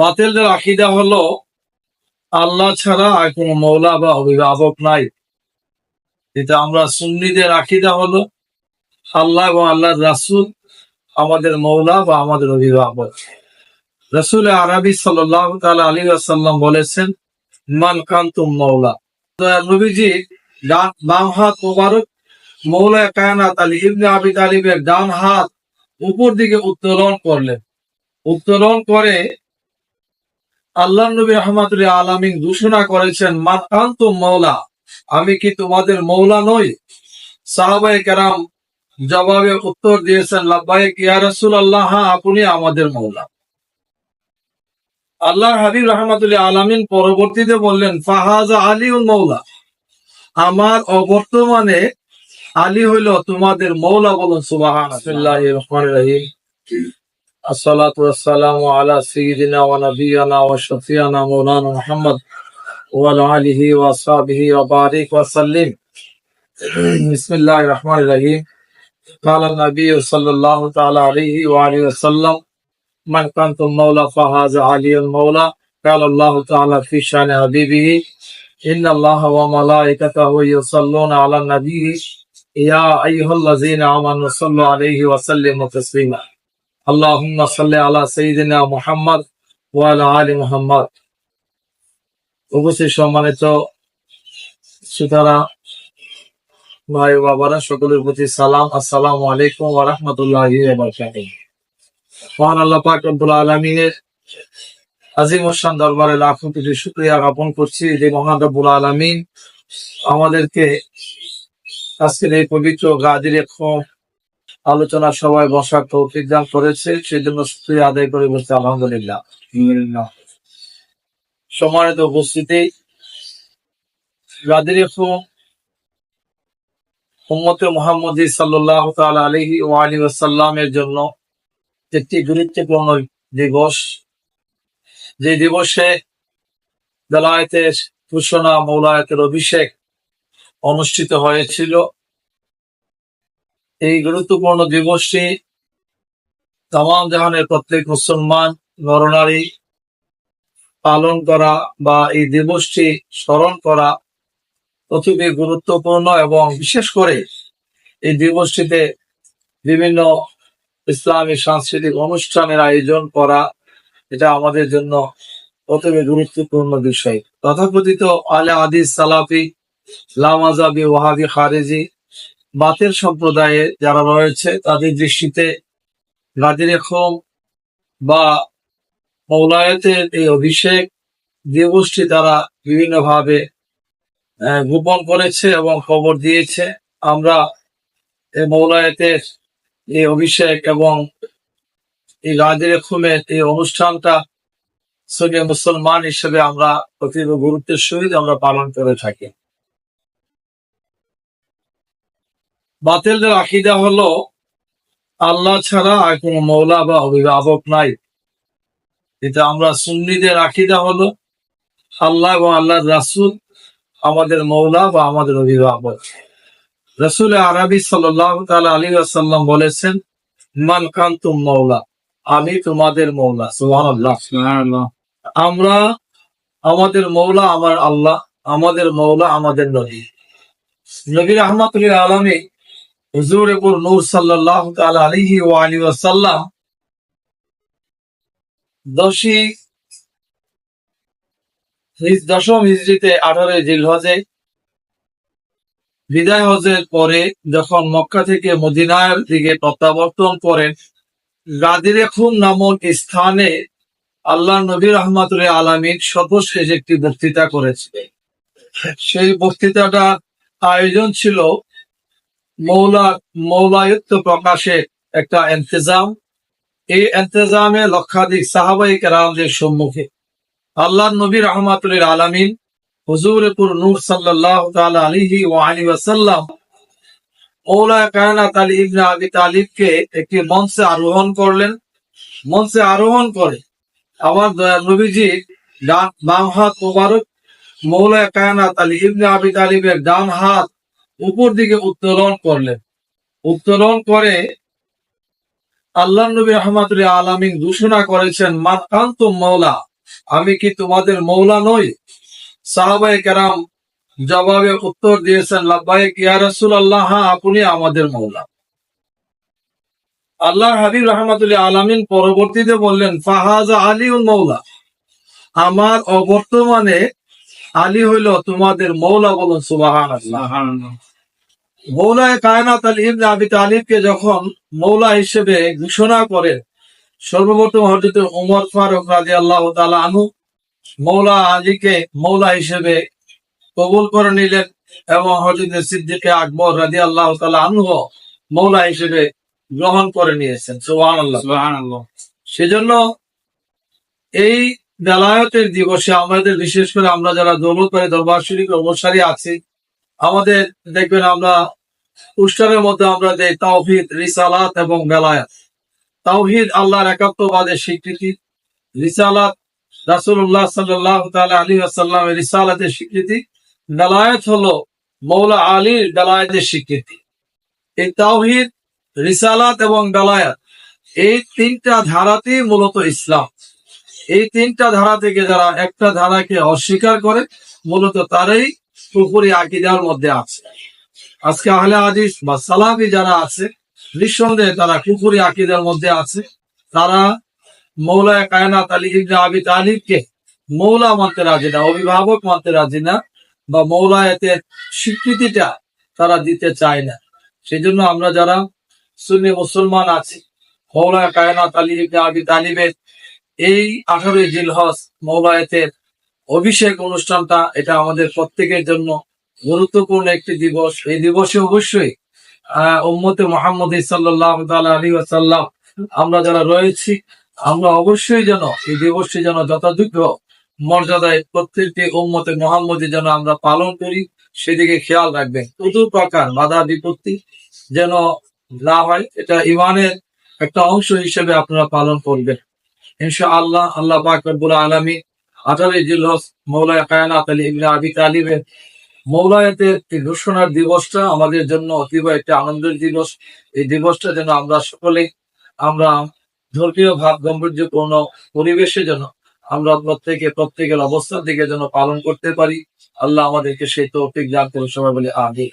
বাতিলদের আকিদা হলো, আল্লাহ ছাড়া আর কোনো মৌলা বা অভিভাবক নাই। এটা আমরা সুন্নিদের আকিদা হলো, আল্লাহ এবং আল্লাহর রাসূল আমাদের মৌলা বা আমাদের অভিভাবক। রসুল আরবি সাল্লাহ আলী আসাল্লাম বলেছেন, মান কান্তুম মৌলা। নবীজি বাম হাত মোবারক, মৌলা কায়নাত আলী ইবনে আবি তালিবের ডান হাত উপর দিকে উত্তোলন করলেন। উত্তোলন করে আল্লাহ নবী রহমাতুল্লাহ আলামিন ঘোষণা করেছেন, মান কান্তুম মৌলা আমি কি তোমাদের মৌলা নই? সাহাবাই কেরাম জবাবে উত্তর দিয়েছেন, লাব্বাইক ইয়া রাসূলুল্লাহ হ্যাঁ আপনি আমাদের মৌলা আল্লাহ হাবিব রহমাতুল্লাহ আলামিন পরবর্তীতে বললেন, ফাহাজা আলীউল মৌলা আমার অবর্তমানে আলী হইল তোমাদের মৌলা বলুন বিসমিল্লাহির রহমানির রহিম الصلاة والسلام على سيدنا ونبينا وشفيعنا مولانا محمد وعلى آله وصحبه وبارك وسلم. بسم الله الرحمن الرحيم. قال النبي صلى الله تعالى عليه وآله وسلم من كنت المولى فهذا علي المولى. قال الله تعالى في شأن حبيبه إن الله وملائكته يصلون على النبي. يا أيها الذين آمنوا صلوا عليه وسلموا تسليما. সম্মানিত ভাই বাবারা, সকলের প্রতি সালাম। আলাইকুম ওয়া রাহমাতুল্লাহি ওয়া বারাকাতুহু। আল্লাহ পাক রব্বুল আলামিনের আজিম ওসান দরবারে লাখ কোটি শুকরিয়া জ্ঞাপন করছি যে মহান রব্বুল আলামিন আমাদেরকে আজকের এই পবিত্র গাদির খোম আলোচনা সভায় বসার তৌফিক দান করেছে সেই জন্য আদায় করে বলছি আলহামদুলিল্লাহ। সম্মানিত উপস্থিতি গাদির উম্মতে মোহাম্মদী সাল্লাহ তাআলা আলাইহি ওয়া আলিহি ওয়াসাল্লামের জন্য একটি গুরুত্বপূর্ণ দিবস। যে দিবসে বেলায়েতের ঘোষণা মৌলায়তের অভিষেক অনুষ্ঠিত হয়েছিল। এই গুরুত্বপূর্ণ দিবসটি তামাম জাহানের প্রত্যেক মুসলমান, নরনারী পালন করা বা এই দিবসটি স্মরণ করা অতিবি গুরুত্বপূর্ণ এবং বিশেষ করে এই দিবসটিতে বিভিন্ন ইসলামী সাংস্কৃতিক অনুষ্ঠানের আয়োজন করা, এটা আমাদের জন্য অতিবি গুরুত্বপূর্ণ বিষয়। তথাকথিত আলে আদিস সালাফি লামাজাবি ওয়াহাবি খারেজি বাতের সম্প্রদায়ে যারা রয়েছে, তাদের দৃষ্টিতে গাদির খোম বা মৌলায়তের এই অভিষেক দিবসটি তারা বিভিন্নভাবে গোপন করেছে এবং খবর দিয়েছে। আমরা এই মৌলায়তের এই অভিষেক এবং এই গাজের খুমের এই অনুষ্ঠানটা সঙ্গে মুসলমান হিসেবে আমরা অতি গুরুত্বের সহিত আমরা পালন করে থাকি। বাতিলদের আকিদা হলো আল্লাহ ছাড়া আর কোনো মৌলা বা অভিভাবক নাই। এটা আমরা সুন্নিদের আকিদা হলো আল্লাহ এবং আল্লাহ রাসূল আমাদের মৌলা বা আমাদের অভিভাবক। রসুল আরবি সাল্লাহ তাআলা আলী আসাল্লাম বলেছেন মান কান্তুম মৌলা আমি তোমাদের মৌলা সুবহানাল্লাহ। আমরা আমাদের মৌলা আমার আল্লাহ আমাদের মৌলা আমাদের নবী। নবীর রহমাতুল্লাহ আলমী নূর সাল্লাহ আলিহি দশম জিলহজে বিদায় হজের পরে যখন মক্কা থেকে মদিনার দিকে প্রত্যাবর্তন করেন, গাদিরে খুম নামক স্থানে আল্লাহ নবী রহমাতুল্লাহ আলমীর সর্বশেষ একটি বক্তৃতা করেছিলেন। সেই বক্তৃতাটা আয়োজন ছিল মৌলা, মৌলায়ত্ব প্রকাশের একটা এন্তেজাম এই এন্তেজামে লক্ষাধিক সম্মুখে আল্লাহ নবী হুজুরপুর নূর সাল্লাহ আলিহি ও আলী ওয়াসাল্লাম মৌলা কায়নাত আলী ইবনে আবি তালিবকে একটি মঞ্চে আরোহণ করলেন। মঞ্চে আরোহণ করে আবার নবীজি ডান বাম হাত মোবারক মৌলা কায়নাত আলী ইবনে আবি তালিবের ডান হাত উপর দিকে উত্তোলন করলেন। উত্তোলন করে আল্লাহ নবী রহমাতুল্লাহ আলামিন ঘোষণা করেছেন কান্তুম মৌলা আমি কি তোমাদের মৌলা নই? সাহাবাই কেরাম জবাবে উত্তর দিয়েছেন, লাব্বাইক ইয়া রাসূল আল্লাহ হ্যাঁ আপনি আমাদের মৌলা আল্লাহ হাবিব রহমাতুল্লাহ আলামিন পরবর্তীতে বললেন, ফাহাজা আলীউল মৌলা আমার অবর্তমানে আলী হইল তোমাদের মৌলা বলুন সুবাহান মৌলায় কায়নাত আলী ইবনে আবি তালিবকে যখন মৌলা হিসেবে ঘোষণা করেন সর্বপ্রথম হজরত উমর ফারুক রাজি আল্লাহ তালা আনু মৌলা আলীকে মৌলা হিসেবে কবুল করে নিলেন এবং হজরত সিদ্দিকে আকবর রাজি আল্লাহ তালা আনু মৌলা হিসেবে গ্রহণ করে নিয়েছেন। সুবাহ আল্লাহ সেজন্য এই বেলায়তের দিবসে আমাদের বিশেষ করে আমরা যারা দৌলতবাড়ি দরবার শরীফ অবসারী আছি আমাদের দেখবেন আমরা উষ্ঠানের মধ্যে আমরা যে তাওহিদ, রিসালাত এবং বেলায়াত। তাওহিদ আল্লাহর একাত্মবাদের স্বীকৃতি। রিসালাত রাসূলুল্লাহ সাল্লাল্লাহু তাআলা আলাইহি ওয়াসাল্লামের রিসালাতের স্বীকৃতি। বেলায়াত হলো মৌলা আলীর বেলায়েতের স্বীকৃতি। এই তাওহিদ, রিসালাত এবং বেলায়াত এই তিনটা ধারাতেই মূলত ইসলাম। এই তিনটা ধারা থেকে যারা একটা ধারাকে অস্বীকার করে, মূলত তারাই পুকুরি আকিদার মধ্যে আছে। আজকে আহলে হাদিস বা সালাফি যারা আছে, নিঃসন্দেহে তারা কুফুরি আকিদার মধ্যে আছে। তারা মৌলা কায়নাত আলী ইবনে আবি তালিবকে মৌলা মানতে রাজি না, অভিভাবক মানতে রাজি না বা মৌলায়াতের স্বীকৃতিটা তারা দিতে চায় না। সেই জন্য আমরা যারা সুন্নি মুসলমান আছি মৌলা কায়নাত আলী ইবনে আবি তালিবের এই আঠারোই জিলহজ মৌলায়াতের অভিষেক অনুষ্ঠানটা এটা আমাদের প্রত্যেকের জন্য গুরুত্বপূর্ণ একটি দিবস। এই দিবসে অবশ্যই উম্মতে মোহাম্মদ সাল্লাহ আমরা যারা রয়েছি, আমরা অবশ্যই যেন এই দিবসটি যেন যথাযোগ্য মর্যাদায় প্রত্যেকটি উম্মতে মোহাম্মদী যেন আমরা পালন করি, সেদিকে খেয়াল রাখবেন। প্রচুর প্রকার বাধা বিপত্তি যেন না হয়, এটা ইমানের একটা অংশ হিসেবে আপনারা পালন করবেন। ইনশা আল্লাহ আল্লাহ পাক রব্বুল আলমী আঠারোই জিলহস মৌলায় কায়নাত আলী আবি তালিবের মৌলায়াতের এই ঘোষণার দিবসটা আমাদের জন্য অতীব একটা আনন্দের দিবস। এই দিবসটা যেন আমরা সকলে আমরা ধর্মীয় ভাব গাম্ভীর্যপূর্ণ পরিবেশে যেন আমরা প্রত্যেকে, প্রত্যেকের অবস্থান থেকে যেন পালন করতে পারি। আল্লাহ আমাদেরকে সেই তৌফিক দান করে সবাই বলে আগে